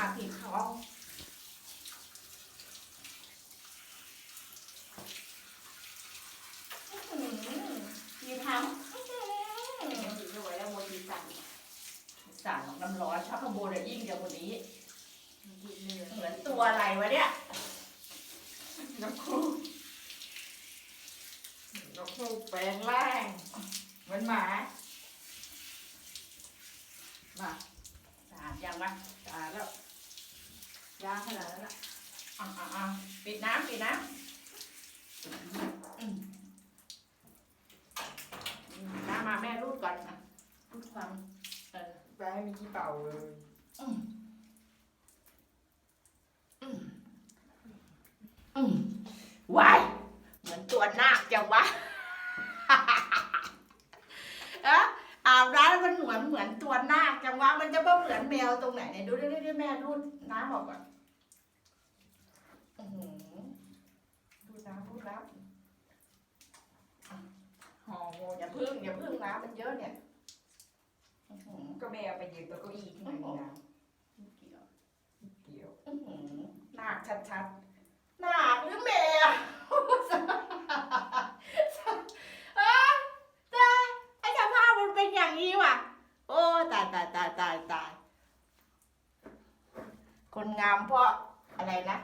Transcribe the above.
มาที่เขามีทำอื้อหือดีด้วยแล้วโมดีสั่งสั่งน้ำร้อนชักขโมยยิ่งจากวันนี้ เหมือนตัวอะไรวะเนี่ย น้ำคูน้ำคูแปลงร่างเหมือนหมามาสะอาดยังวะตายแล้ว ยาขนาดนั้นอะอะอะอะปิดน้ำปิดน้ำอืมน้ำมาแม่รูดก่อนอะรูดความเออไปให้มีขี้เป่าเลยอืมอืมอืมวาย อาบน้ำมันเหมือนเหมือนตัวนาคจังวะมันจะไม่เหมือนแมวตรงไหนเนี่ยดูดิดูดิแม่รูดน้ำออกก่อนอื้อหือรูดน้ำรูดน้ำห่อโมอย่าพึ่งอย่าพึ่งน้ำมันเยอะเนี่ยอื้อหือก็แม่เอาไปยืนตัวเก้าอี้ที่ไหนนี่นะไม่เกี่ยวเกี่ยวอื้อหือนาคชัดๆนาคหรือแมว เอ้ยตายไอ้สภาพมันเป็นอย่าง นี้ว่ะ โอ้ตายตายตายตายตายคนงามเพราะอะไรนะ